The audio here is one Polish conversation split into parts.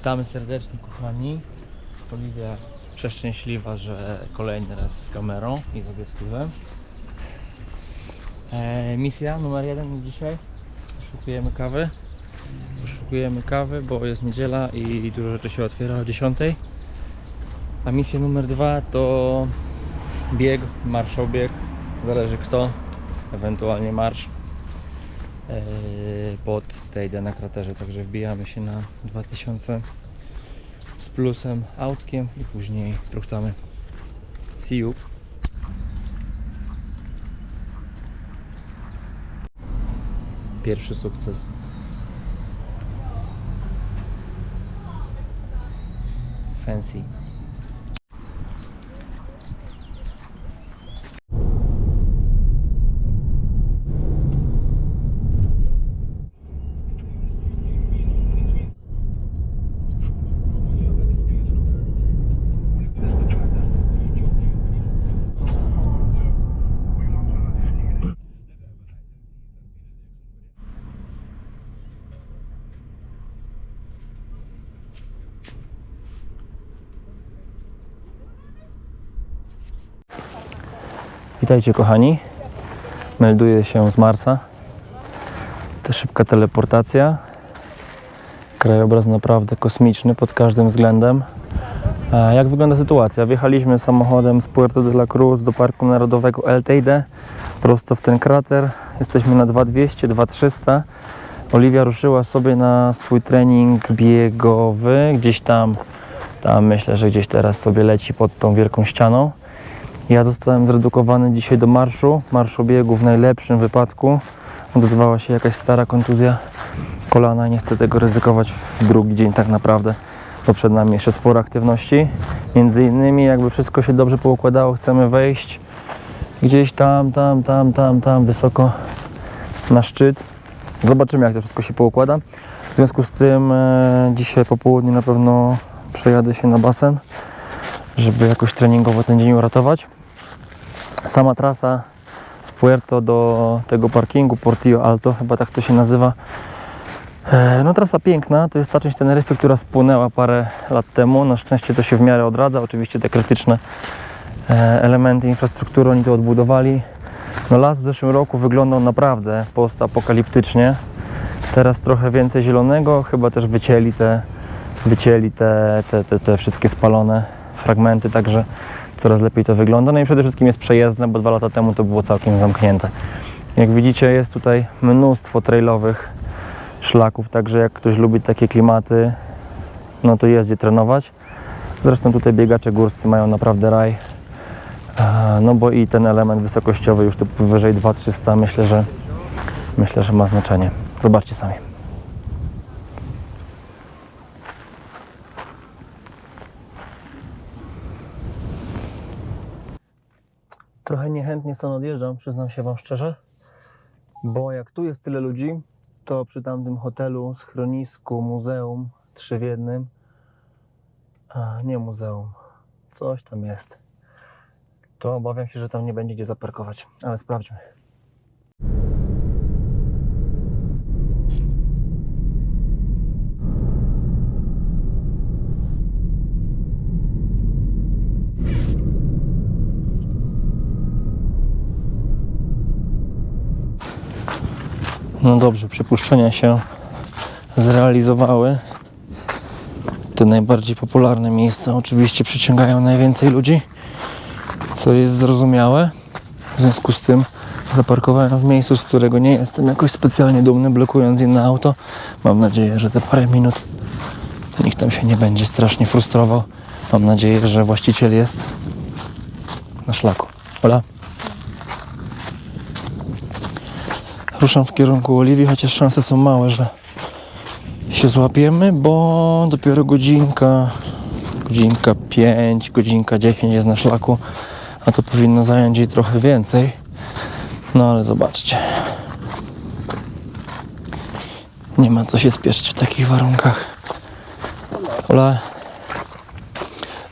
Witamy serdecznie kochani. Oliwia przeszczęśliwa, że kolejny raz z kamerą i z obiektywem. E, misja numer jeden dzisiaj. Poszukujemy kawy. Poszukujemy kawy, bo jest niedziela i dużo rzeczy się otwiera o 10. A misja numer dwa to bieg, marszobieg, zależy kto, ewentualnie marsz pod Tejdę na kraterze, także wbijamy się na 2000 z plusem autkiem i później truchtamy. See you. Pierwszy sukces. Fancy. Witajcie kochani. Melduję się z Marsa. To szybka teleportacja. Krajobraz naprawdę kosmiczny pod każdym względem. A jak wygląda sytuacja? Wjechaliśmy samochodem z Puerto de la Cruz do Parku Narodowego El Teide, prosto w ten krater. Jesteśmy na 2200, 2300. Oliwia ruszyła sobie na swój trening biegowy. Gdzieś tam, tam myślę, że gdzieś teraz sobie leci pod tą wielką ścianą. Ja zostałem zredukowany dzisiaj do marszu, marszu biegu w najlepszym wypadku. Odezwała się jakaś stara kontuzja kolana i nie chcę tego ryzykować w drugi dzień tak naprawdę, bo przed nami jeszcze sporo aktywności. Między innymi, jakby wszystko się dobrze poukładało, chcemy wejść gdzieś tam, tam, tam, tam, tam wysoko na szczyt. Zobaczymy jak to wszystko się poukłada. W związku z tym e, dzisiaj po południu na pewno przejadę się na basen, żeby jakoś treningowo ten dzień uratować. Sama trasa z Puerto do tego parkingu Portillo Alto, chyba tak to się nazywa. E, No trasa piękna, to jest ta część Teneryfy, która spłynęła parę lat temu. Na szczęście to się w miarę odradza. Oczywiście te krytyczne e, elementy infrastruktury oni to odbudowali. No las w zeszłym roku wyglądał naprawdę postapokaliptycznie. Teraz trochę więcej zielonego, chyba też wycięli te, wycięli te, te, te, te wszystkie spalone fragmenty, także coraz lepiej to wygląda. No i przede wszystkim jest przejezdne, bo dwa lata temu to było całkiem zamknięte. Jak widzicie jest tutaj mnóstwo trailowych szlaków, także jak ktoś lubi takie klimaty, no to jest gdzie trenować. Zresztą tutaj biegacze górscy mają naprawdę raj. E, No bo i ten element wysokościowy już tu powyżej 2300 myślę, że myślę, że ma znaczenie. Zobaczcie sami. Trochę niechętnie stąd odjeżdżam, przyznam się Wam szczerze, bo jak tu jest tyle ludzi, to przy tamtym hotelu, schronisku, muzeum, trzy w jednym, a nie muzeum, coś tam jest, to obawiam się, że tam nie będzie gdzie zaparkować, ale sprawdźmy. No dobrze, przypuszczenia się zrealizowały. Te najbardziej popularne miejsca oczywiście przyciągają najwięcej ludzi, co jest zrozumiałe. W związku z tym zaparkowałem w miejscu, z którego nie jestem jakoś specjalnie dumny, blokując inne auto. Mam nadzieję, że te parę minut nikt tam się nie będzie strasznie frustrował. Mam nadzieję, że właściciel jest na szlaku. Hola. Ruszam w kierunku Oliwii, chociaż szanse są małe, że się złapiemy, bo dopiero godzinka, godzinka 5, godzinka 10 jest na szlaku, a to powinno zająć jej trochę więcej. No ale zobaczcie. Nie ma co się spieszyć w takich warunkach. Hola.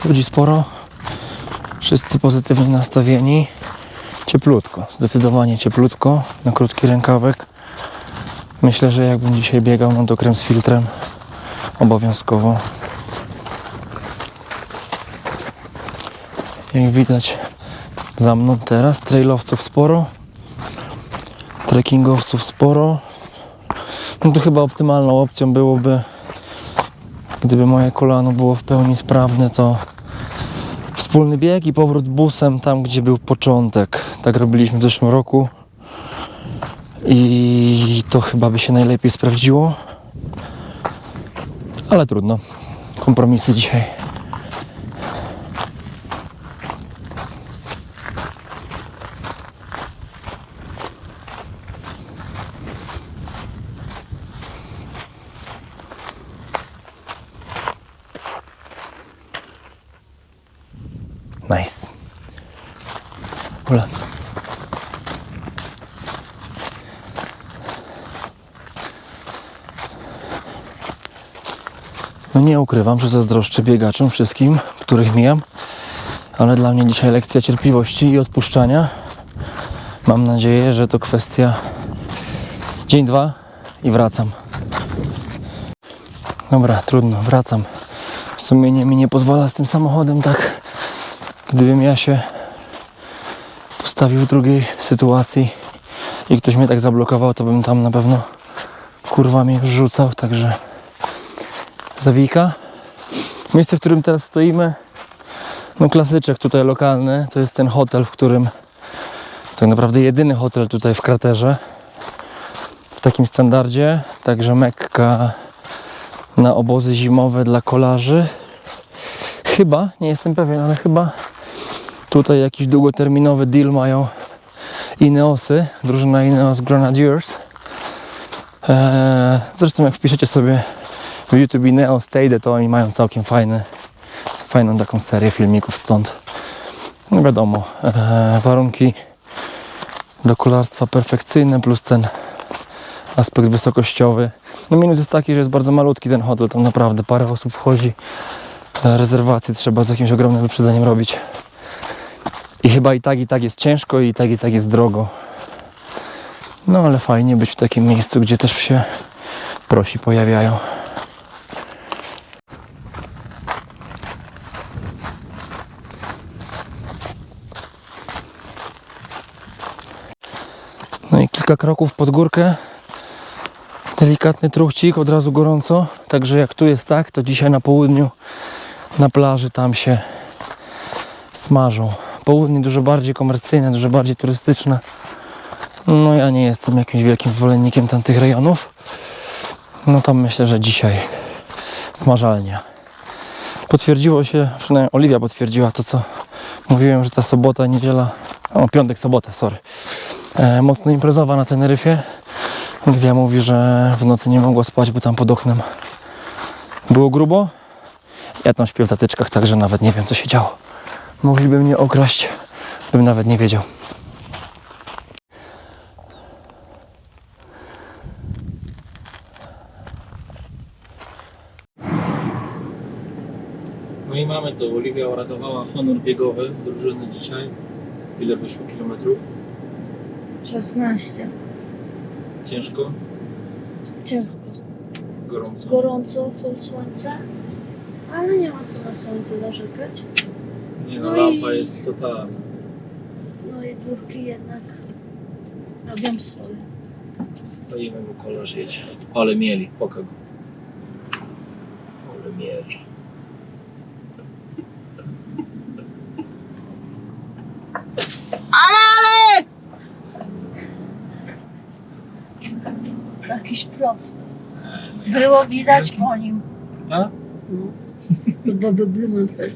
Ludzi sporo. Wszyscy pozytywnie nastawieni. Cieplutko, zdecydowanie cieplutko, na krótki rękawek. Myślę, że jakbym dzisiaj biegał, no to krem z filtrem obowiązkowo. Jak widać za mną teraz trailowców sporo, trekkingowców sporo. No to chyba optymalną opcją byłoby, gdyby moje kolano było w pełni sprawne, to wspólny bieg i powrót busem tam, gdzie był początek. Tak robiliśmy w zeszłym roku i to chyba by się najlepiej sprawdziło. Ale trudno. Kompromisy dzisiaj. Nice. No nie ukrywam, że zazdroszczę biegaczom wszystkim, których mijam, ale dla mnie dzisiaj lekcja cierpliwości i odpuszczania. Mam nadzieję, że to kwestia dzień, dwa i wracam. Dobra, trudno, wracam. Sumienie mi nie pozwala z tym samochodem tak. Gdybym ja się postawił w drugiej sytuacji i ktoś mnie tak zablokował, to bym tam na pewno kurwa mnie rzucał, także zawijka. Miejsce, w którym teraz stoimy, no klasyczek tutaj lokalny, to jest ten hotel, w którym tak naprawdę jedyny hotel tutaj w kraterze w takim standardzie, także Mekka na obozy zimowe dla kolarzy. Chyba, nie jestem pewien, ale chyba tutaj jakiś długoterminowy deal mają Ineosy, drużyna Ineos Grenadiers. Eee, zresztą jak wpiszecie sobie w YouTube Ineos Stade, to oni mają całkiem fajny, fajną taką serię filmików stąd. No wiadomo, eee, warunki do kolarstwa perfekcyjne, plus ten aspekt wysokościowy. No minus jest taki, że jest bardzo malutki ten hotel, tam naprawdę parę osób wchodzi. Te rezerwacje trzeba z jakimś ogromnym wyprzedzeniem robić. I chyba i tak, i tak jest ciężko, i tak, i tak jest drogo. No ale fajnie być w takim miejscu, gdzie też się prosi pojawiają. No i kilka kroków pod górkę. Delikatny truchcik, od razu gorąco. Także jak tu jest tak, to dzisiaj na południu na plaży tam się smażą. Południe dużo bardziej komercyjne, dużo bardziej turystyczne. No ja nie jestem jakimś wielkim zwolennikiem tamtych rejonów. No tam myślę, że dzisiaj smażalnia. Potwierdziło się, przynajmniej Oliwia potwierdziła to, co mówiłem, że ta sobota, niedziela, o piątek, sobota, sorry, e, mocno imprezowa na Teneryfie. Oliwia mówi, że w nocy nie mogła spać, bo tam pod oknem było grubo. Ja tam śpię w zatyczkach, także nawet nie wiem, co się działo. Mogliby mnie okraść, bym nawet nie wiedział. No i mamy to. Oliwia uratowała honor biegowy drużyny dzisiaj. Ile wyszło kilometrów? 16. Ciężko, Ciężko. gorąco. Gorąco w tym słońce, ale nie ma co na słońce narzekać. Nie no, No lampa i- jest totalna. No i górki jednak robią swoje. Stoimy, bo kolarz jedzie. Ale mieli, pokaż go. Ale mieli. Jakiś prost. Było widać po nim. A? No. Chyba by Blumenfeld.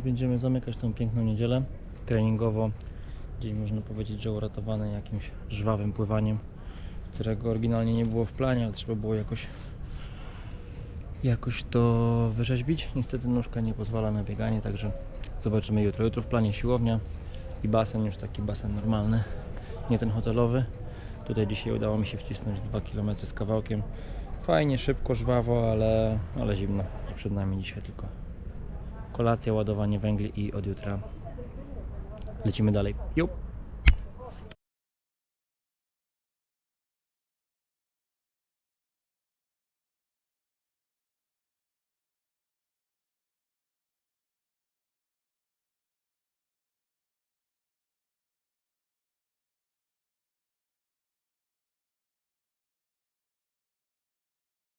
Będziemy zamykać tą piękną niedzielę treningowo. Dzień można powiedzieć, że uratowany jakimś żwawym pływaniem, którego oryginalnie nie było w planie, ale trzeba było jakoś jakoś to wyrzeźbić. Niestety nóżka nie pozwala na bieganie, także zobaczymy jutro. Jutro w planie siłownia i basen, już taki basen normalny. nie ten hotelowy. Tutaj dzisiaj udało mi się wcisnąć 2 km z kawałkiem. Fajnie, szybko, żwawo, ale, ale zimno. Przed nami dzisiaj tylko kolacja, ładowanie węgli i od jutra lecimy dalej. Jup.